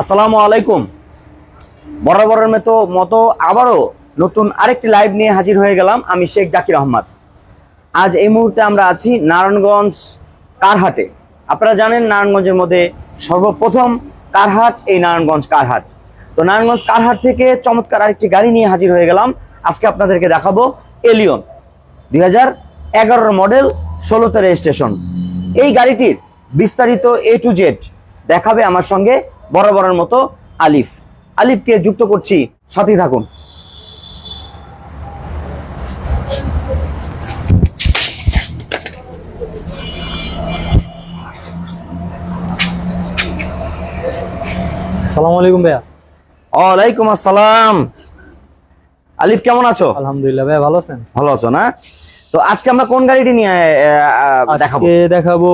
আসসালামু আলাইকুম। বরাবরের মতো মতো আবারও নতুন আরেকটি লাইভ নিয়ে হাজির হয়ে গেলাম আমি শেখ জাকির আহমদ। আজ এই মুহূর্তে আমরা আছি নারায়ণগঞ্জ কারহাটে। আপনারা জানেন নারায়ণগঞ্জের মধ্যে সর্বপ্রথম কারহাট, এই নারায়ণগঞ্জ কারহাট। তো নারায়ণগঞ্জ কারহাট থেকে চমৎকার আরেকটি গাড়ি নিয়ে হাজির হয়ে গেলাম। আজকে আপনাদেরকে দেখাবো এলিয়ন দুই হাজার মডেল ষোলোতে রেজিস্ট্রেশন এই গাড়িটির বিস্তারিত এ টু জেড দেখাবে আমার সঙ্গে বরাবরের মতো আলিফ। আলিফকে যুক্ত করছি সাথে থাকুন। সালাম আলাইকুম ভাইয়া। ওয়ালাইকুম আসসালাম। আলিফ কেমন আছো? আলহামদুলিল্লাহ ভাইয়া ভালো আছেন? ভালো আছো না? তো আজকে আমরা কোন গাড়িটি নিয়ে দেখাবো? আজকে দেখাবো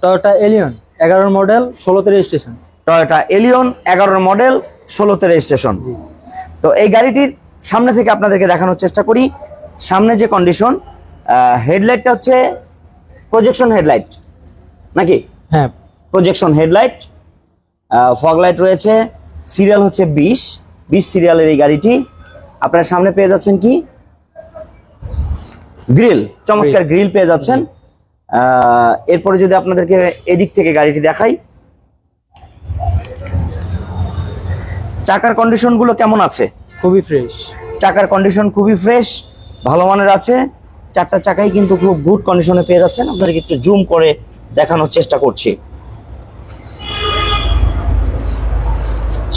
টয়োটা এলিয়ন এগারোর মডেল ষোলোতে রেজিস্ট্রেশন টয়োটা এলিয়ন এগারোর মডেল ষোলোতে রেজিস্ট্রেশন তো এই গাড়িটির সামনে থেকে আপনাদেরকে দেখানোর চেষ্টা করি। সামনে যে কন্ডিশন হেডলাইটটা হচ্ছে প্রজেকশন হেডলাইট নাকি? হ্যাঁ। প্রজেকশন হেডলাইট ফগ লাইট রয়েছে সিরিয়াল হচ্ছে বিশ বিশ সিরিয়ালের এই গাড়িটি। আপনারা সামনে পেয়ে যাচ্ছেন কি? গ্রিল চমৎকার গ্রিল পেয়ে যাচ্ছেন। এরপরে যদি আপনাদেরকে এদিক থেকে গাড়িটি দেখাই। চাকার কন্ডিশনগুলো কেমন আছে? খুবই ফ্রেশ চাকার কন্ডিশন খুবই ফ্রেশ ভালো মানের আছে। চারটা চাকাই কিন্তু খুব গুড কন্ডিশনে পেয়ে যাচ্ছেন। আপনাদেরকে একটু জুম করে দেখানোর চেষ্টা করছি।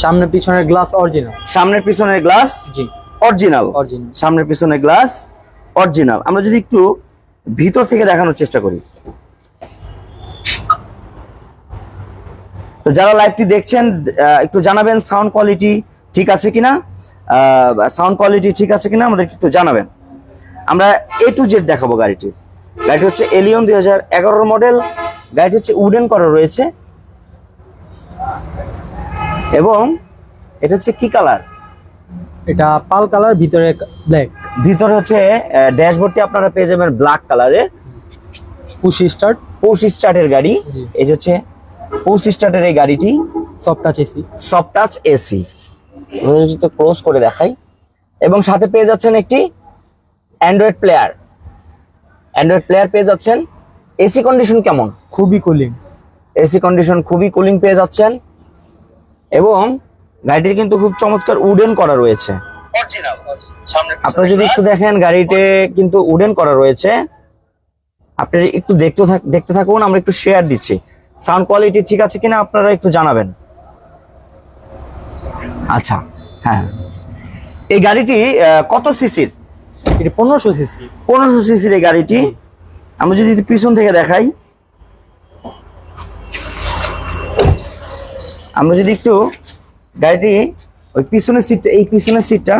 সামনে পিছনের গ্লাস অরিজিনাল সামনের পিছনের গ্লাস জি। অরিজিনাল অরিজিনাল সামনের পিছনের গ্লাস অরিজিনাল আমরা যদি একটু ভিতর থেকে দেখানোর চেষ্টা করি। তো যারা লাইভটি দেখছেন একটু জানাবেন সাউন্ড কোয়ালিটি ঠিক আছে কিনা? সাউন্ড কোয়ালিটি ঠিক আছে কিনা আমাদের একটু জানাবেন। আমরা এ টু জেড দেখাবো গাড়িটির গাড়িটি হচ্ছে এলিয়ন দুই হাজার মডেল গাড়িটি হচ্ছে উডেন করা রয়েছে। এবং এটা হচ্ছে কি কালার এটা পাল কালার ভিতরে ব্ল্যাক ভিতরে হচ্ছে ড্যাশবোর্ডটি আপনারা পেয়ে যাবেন ব্ল্যাক কালারের। Push start. পৌষ স্টার্টের গাড়ি। এই যে হচ্ছে পৌষ স্টার্টের এই গাড়িটি। Soft touch AC soft touch AC যদি ক্লোজ করে দেখাই। এবং সাথে পেয়ে যাচ্ছেন একটি অ্যান্ড্রয়েড প্লেয়ার অ্যান্ড্রয়েড প্লেয়ার পেয়ে যাচ্ছেন। এসি কন্ডিশন কেমন? খুবই কুলিং এসি কন্ডিশন খুবই কুলিং পেয়ে যাচ্ছেন। এবং গাড়িটি কিন্তু খুব চমৎকার উডেন করা রয়েছে। আপনারা যদি একটু দেখেন গাড়িতে কিন্তু উডেন করা রয়েছে। আপনি একটু দেখতে থাক দেখতে থাকুন আমরা একটু শেয়ার দিচ্ছি। সাউন্ড কোয়ালিটি ঠিক আছে কিনা আপনারা একটু জানাবেন। আচ্ছা হ্যাঁ। এই গাড়িটি কত সিসির এটা পনেরোশো সিসি পনেরোশো সিসির এই গাড়িটি। আমরা যদি একটু পিছন থেকে দেখাই। আমরা যদি একটু গাড়িটি ওই পিছনের সিটটা এই পিছনের সিটটা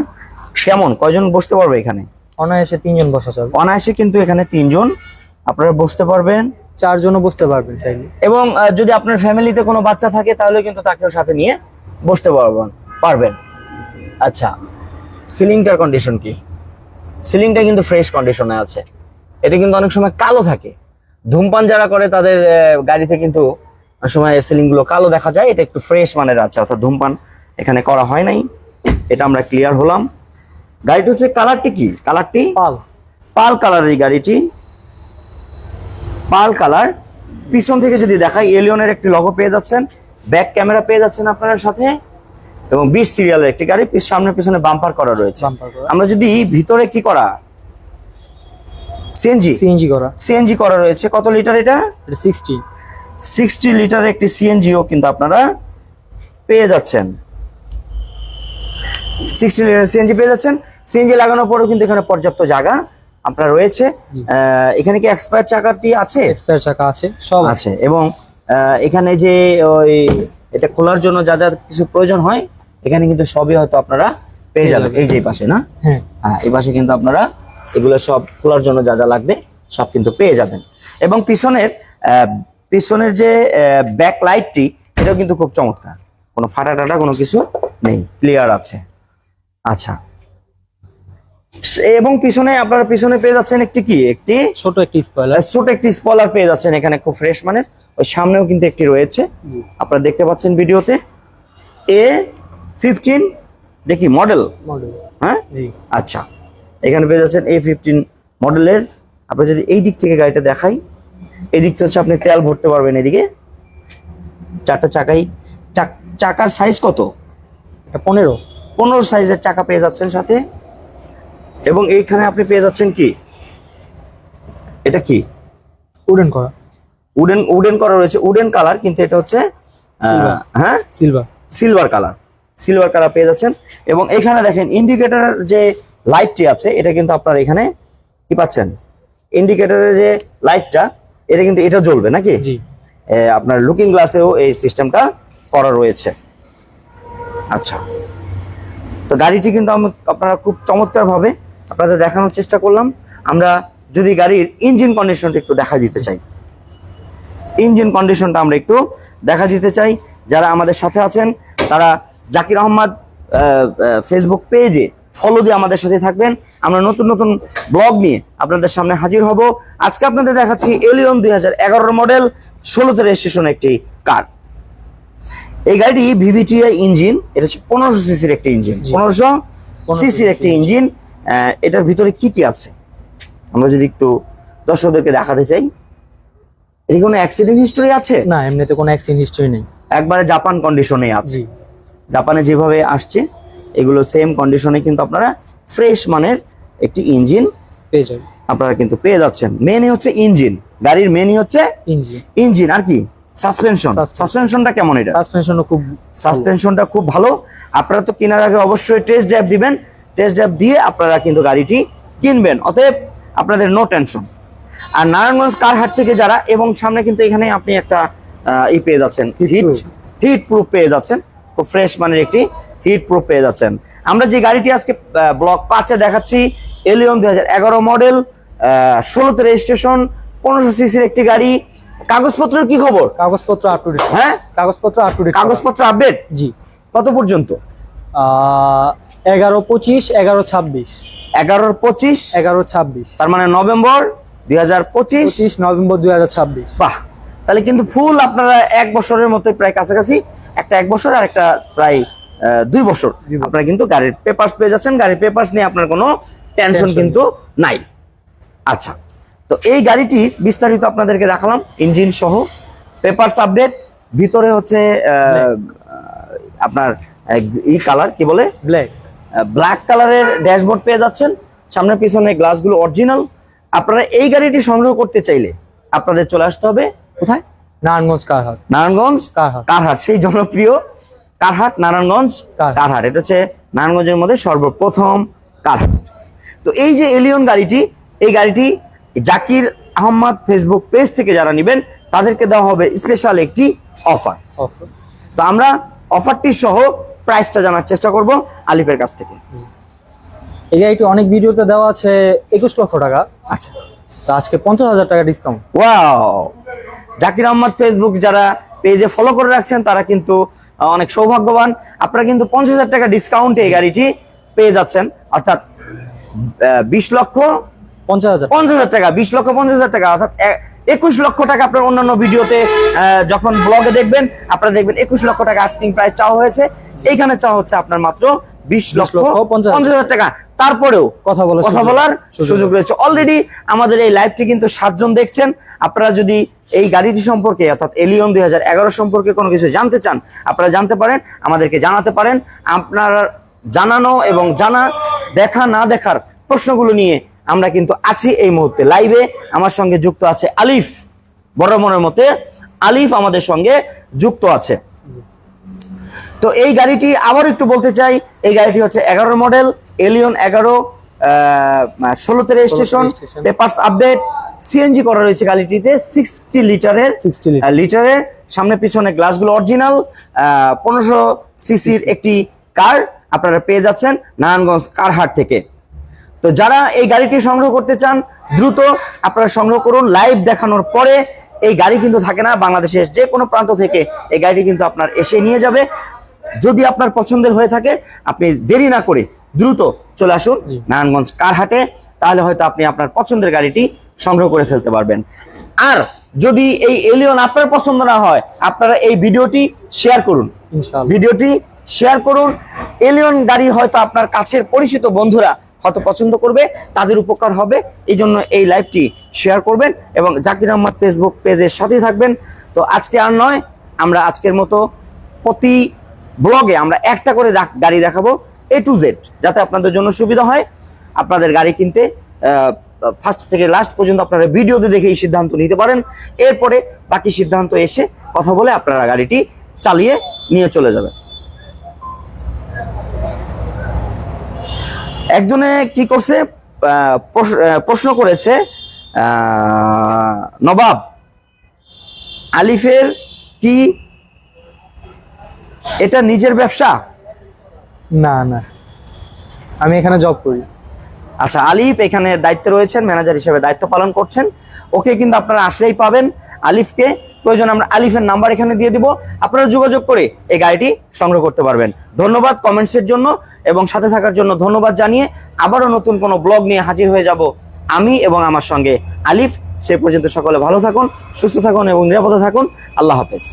কেমন? কয়জন বসতে পারবে এখানে? অনায়াসে তিনজন বসা যাবে। অনায়াসে কিন্তু এখানে তিনজন আপনারা বসতে পারবেন। চারজনও বসতে পারবেন চাইলে। এবং যদি আপনার ফ্যামিলিতে কোনো বাচ্চা থাকে তাহলে কিন্তু তাকেও সাথে নিয়ে বসতে পারবেন পারবেন। আচ্ছা সিলিংটার কন্ডিশন কি? সিলিংটা কিন্তু ফ্রেশ কন্ডিশনে আছে। এটা কিন্তু অনেক সময় কালো থাকে। ধূমপান যারা করে তাদের গাড়িতে কিন্তু অনেক সময় সিলিংগুলো কালো দেখা যায়। এটা একটু ফ্রেশ মানের আছে অর্থাৎ ধূমপান এখানে করা হয় নাই। এটা আমরা ক্লিয়ার হলাম। গাড়িটি হচ্ছে কালারটি কি? কালারটি পাল। পাল কালার এই গাড়িটি। পাল কালার পিছন থেকে যদি দেখাই এলিয়নের একটি লগো পেয়ে যাচ্ছেন। ব্যাক ক্যামেরা পেয়ে যাচ্ছেন আপনার সাথে। এবং বিশ সিরিয়ালের একটি গাড়ি সামনে পিছনে বাম্পার করা রয়েছে। আমরা যদি ভিতরে কি করা? সিএনজি সিএনজি করা। সিএনজি করা রয়েছে। কত লিটার এটা? এটা সিক্সটি সিক্সটি লিটার একটি সিএনজিও কিন্তু আপনারা পেয়ে যাচ্ছেন। সিক্সটি লিটার সিএনজি পেয়ে যাচ্ছেন। সিএনজি লাগানোর পরেও কিন্তু এখানে পর্যাপ্ত জায়গা আপনার রয়েছে। এখানে কি এক্সপায়ার চাকাটি আছে? এক্সপায়ার চাকা আছে সব আছে। এবং এখানে যে ওই এটা খোলার জন্য যা যা কিছু প্রয়োজন হয় এখানে কিন্তু সবই হয়তো আপনারা পেয়ে যাবেন। এই যে এই পাশে না? হ্যাঁ। হ্যাঁ এই পাশে কিন্তু আপনারা এগুলো সব খোলার জন্য যা যা লাগবে সব কিন্তু পেয়ে যাবেন। এবং পিছনের আহ, পিছনের যে ব্যাক লাইটটি এটাও কিন্তু খুব চমৎকার। কোনো ফাটা টাটা কোনো কিছু নেই ক্লিয়ার আছে। আচ্ছা। এবং পিছনে আপনারা পিছনে পেয়ে যাচ্ছেন একটি কি? একটি ছোট একটি স্পয়লার ছোট একটি স্পলার পেয়ে যাচ্ছেন এখানে খুব ফ্রেশ মানের। ওই সামনেও কিন্তু একটি রয়েছে। আপনারা দেখতে পাচ্ছেন ভিডিওতে। এ ফিফটিন দেখি মডেল মডেল হ্যাঁ? জি। আচ্ছা। এখানে পেয়ে যাচ্ছেন এ ফিফটিন মডেলের আপনি যদি এই দিক থেকে গাড়িটা দেখাই এই দিক থেকে হচ্ছে আপনি তেল ভরতে পারবেন এদিকে। চারটা চাকাই। চাক- চাকার সাইজ কত? এটা পনেরো। পনেরো সাইজের চাকা পেয়ে যাচ্ছেন সাথে। এবং এইখানে আপনি পেয়ে যাচ্ছেন কি? এটা কি? উডেন করা। উডেন উডেন করা রয়েছে। উডেন কালার কিন্তু এটা হচ্ছে হ্যাঁ? Silver silver colour. Silver colour পেয়ে যাচ্ছেন। এবং এখানে দেখেন ইন্ডিকেটর যে লাইটটি আছে এটা কিন্তু আপনার এখানে কি পাচ্ছেন? ইন্ডিকেটরের যে লাইটটা এটা কিন্তু এটা জ্বলবে নাকি? জি। আপনার লুকিং গ্লাসেও এই সিস্টেমটা করা রয়েছে। আচ্ছা। তো গাড়িটি কিন্তু আমি আপনারা খুব চমৎকারভাবে আপনাদের দেখানোর চেষ্টা করলাম। আমরা যদি গাড়ির ইঞ্জিন কন্ডিশনটা একটু দেখা দিতে চাই। ইঞ্জিন কন্ডিশনটা আমরা একটু দেখা দিতে চাই। যারা আমাদের সাথে আছেন, তারা জাকির আহমদ ফেসবুক পেজে ফলো দিয়ে আমাদের সাথে থাকবেন। আমরা নতুন নতুন ব্লগ নিয়ে আপনাদের সামনে হাজির হব। আজকে আপনাদের দেখাচ্ছি এলিয়ন দুই হাজার মডেল ষোলোতে রেজিস্ট্রেশন একটি কার এই গাড়িটি ভিভিটিআই ইঞ্জিন এটা হচ্ছে পনেরোশো সিসির একটা ইঞ্জিন। পনেরোশো সিসির একটি ইঞ্জিন। এটার ভিতরে কি কি আছে? আমরা যদি একটু দর্শকদেরকে দেখাতে চাই। এটি কোনো অ্যাক্সিডেন্ট হিস্টোরি আছে? না এমনিতে কোনো অ্যাক্সিডেন্ট হিস্টরি নেই। একবারে জাপান কন্ডিশনে আছে। জাপানে যেভাবে আসছে এগুলো সেম কন্ডিশনে কিন্তু আপনারা ফ্রেশ মানের একটি ইঞ্জিন পেয়ে যাবেন। আপনারা কিন্তু পেয়ে যাচ্ছেন। মেনই হচ্ছে ইঞ্জিন। গাড়ির মেনই হচ্ছে ইঞ্জিন। ইঞ্জিন। আর কি? সাসপেনশন. সাসপেনশনটা কেমন এটা? সাসপেনশনও খুব সাসপেনশনটা খুব ভালো। আপনারা তো কেনার আগে অবশ্যই টেস্ট ড্রাইভ দিবেন। টেস্ট ড্রাইভ দিয়ে আপনারা কিন্তু গাড়িটি কিনবেন। অতএব আপনাদের নো টেনশন আর নারায়ণগঞ্জ কার হাট থেকে যারা এবং সামনে কিন্তু এখানে আপনি একটা ই পেয়ে যাচ্ছেন। হিট হিট প্রুফ পেয়ে যাচ্ছেন। খুব ফ্রেশ মানের একটি হিট প্রুফ পেয়ে যাচ্ছেন। আমরা যে গাড়িটি আজকে ব্লক পাঁচে দেখাচ্ছি এলিয়ন দুই হাজার এগারো মডেল ষোলোতে রেজিস্ট্রেশন পনেরোশো সিসির একটি গাড়ি। কাগজপত্রের কি খবর? কাগজপত্র আপ টু ডেট হ্যাঁ? কাগজপত্র আপ টু ডেট কাগজপত্র আপডেট জি। কত পর্যন্ত? এগারো পঁচিশ এগারো ছাব্বিশ। এগারোর পঁচিশ? এগারো ছাব্বিশ। তার মানে নভেম্বর দুই হাজার পঁচিশ? নভেম্বর দুই হাজার ছাব্বিশ। বাহ! তাহলে কিন্তু ফুল আপনারা এক বছরের মতো প্রায় কাছাকাছি একটা এক বছর আর একটা প্রায় দুই বছর। আপনারা কিন্তু গাড়ির পেপারস পেয়ে যাচ্ছেন। গাড়ির পেপারস নিয়ে আপনার কোনো টেনশন কিন্তু নাই। আচ্ছা। তো এই গাড়িটি বিস্তারিত আপনাদেরকে দেখালাম ইঞ্জিন সহ পেপারস আপডেট ভিতরে হচ্ছে আপনার ই কালার কি বলে? ব্ল্যাক ব্ল্যাক কালারের ড্যাশবোর্ড পেয়ে যাচ্ছেন। সামনে পিছনে গ্লাসগুলো অরিজিনাল আপনারা এই গাড়িটি সংগ্রহ করতে চাইলে আপনাদের চলে আসতে হবে। কোথায়? নারায়ণগঞ্জ কারহাট। নারায়ণগঞ্জ? কারহাট। কারহাট সেই জনপ্রিয় কারহাট নারায়ণগঞ্জ। কারহাট। এটা হচ্ছে নারায়ণগঞ্জের মধ্যে সর্বপ্রথম কারহাট। তো এই যে এলিয়ন গাড়িটি এই গাড়িটি জাকির আহমদ ফেসবুক পেজ থেকে যারা নেবেন তাদেরকে দেওয়া হবে স্পেশাল একটি অফার অফার তো আমরা অফারটি সহ প্রাইসটা জানার চেষ্টা করব আলিফের কাছ থেকে। এই গাড়িটি অনেক ভিডিওতে দেওয়া আছে একুশ লক্ষ টাকা। আচ্ছা। তো আজকে পঞ্চাশ হাজার টাকা discount wow Zakir Ahmed Facebook যারা পেজে ফলো করে রাখছেন তারা কিন্তু অনেক সৌভাগ্যবান। আপনারা কিন্তু পঞ্চাশ হাজার টাকা ডিসকাউন্টে এই গাড়িটি পেয়ে যাচ্ছেন। অর্থাৎ বিশ লক্ষ পঞ্চাশ হাজার পঞ্চাশ হাজার টাকা বিশ লক্ষ পঞ্চাশ হাজার টাকা অর্থাৎ একুশ লক্ষ টাকা আপনার অন্যান্য ভিডিওতে যখন ব্লগে দেখবেন আপনারা দেখবেন একুশ লক্ষ টাকা আস্কিং প্রাইস চাওয়া হয়েছে। এইখানে চাওয়া হচ্ছে আপনার মাত্র বিশ লক্ষ পঞ্চাশ হাজার। টাকা। তারপরেও কথা বলার কথা বলার সুযোগ সুযোগ রয়েছে। অলরেডি আমাদের এই লাইভটি কিন্তু সাতজন দেখছেন। আপনারা যদি এই গাড়িটি সম্পর্কে অর্থাৎ এলিয়ন দুই হাজার এগারো সম্পর্কে কোনো কিছু জানতে চান আপনারা জানতে পারেন আমাদেরকে জানাতে পারেন। আপনার জানানো এবং জানা দেখা না দেখার প্রশ্নগুলো নিয়ে আমরা কিন্তু আছি এই মুহূর্তে লাইভে আমার সঙ্গে যুক্ত আছে আলিফ বড় মনের মতে। আলিফ আমাদের সঙ্গে যুক্ত আছে। তো এই গাড়িটি আবার একটু বলতে চাই এই গাড়িটি হচ্ছে এগারো মডেল এলিয়ন এগারো ষোলোতে রেজিস্ট্রেশন। পেপারস আপডেট সিএনজি করা রয়েছে গাড়িটিতে সিক্সটি লিটারের 60 লিটার। লিটারের সামনে পিছনে গ্লাসগুলো অরিজিনাল পনেরোশো সিসির একটি কার আপনারা পেয়ে যাচ্ছেন নারায়ণগঞ্জ কারহাট থেকে। তো যারা এই গাড়িটি সংগ্রহ করতে চান দ্রুত আপনারা সংগ্রহ করুন। লাইভ দেখানোর পরে এই গাড়ি কিন্তু থাকে না বাংলাদেশের যে কোনো প্রান্ত থেকে এই গাড়িটি কিন্তু আপনার এসে নিয়ে যাবে। যদি আপনার পছন্দের হয়ে থাকে আপনি দেরি না করে দ্রুত চলে আসুন নারায়ণগঞ্জ কারহাটে তাহলে হয়তো আপনি আপনার পছন্দের গাড়িটি সংগ্রহ করে ফেলতে পারবেন। আর যদি এই এলিয়ন আপনার পছন্দ না হয় আপনারা এই ভিডিওটি শেয়ার করুন। ভিডিওটি শেয়ার করুন। এলিয়ন গাড়ি হয়তো আপনার কাছের পরিচিত বন্ধুরা হয়তো পছন্দ করবে, তাদের উপকার হবে। এই জন্য এই লাইভটি শেয়ার করবেন এবং জাকির আহমদ ফেসবুক পেজের সাথে থাকবেন। তো আজকে আর নয়, আমরা আজকের মতো প্রতি ব্লগে আমরা একটা করে গাড়ি দেখাবো এ টু জেড যাতে আপনাদের জন্য সুবিধা হয়। আপনাদের গাড়ি কিনতে ফার্স্ট থেকে লাস্ট পর্যন্ত আপনারা ভিডিওতে দেখে এই সিদ্ধান্ত নিতে পারেন। এরপরে বাকি সিদ্ধান্ত এসে কথা বলে আপনারা গাড়িটি চালিয়ে নিয়ে চলে যাবেন। একজনে কি করছে? প্রশ্ন করেছে নবাব আলিফের কি এটা নিজের ব্যবসা? না না। আমি এখানে জব করি। আচ্ছা আলিফ এখানে দায়িত্বে রয়েছেন ম্যানেজার হিসেবে দায়িত্ব পালন করছেন। ওকে কিন্তু আপনারা আসলেই পাবেন। আলিফকে, প্রয়োজন আমরা আলিফের নাম্বার এখানে দিয়ে দিব। আপনারা যোগাযোগ করে এই গাড়িটি সংগ্রহ করতে পারবেন। ধন্যবাদ কমেন্টসের জন্য এবং সাথে থাকার জন্য ধন্যবাদ জানিয়ে আবারও নতুন কোনো ব্লগ নিয়ে হাজির হয়ে যাব আমি এবং আমার সঙ্গে আলিফ। সে পর্যন্ত সকলে ভালো থাকুন, সুস্থ থাকুন এবং নিরাপদে থাকুন। আল্লাহ হাফেজ।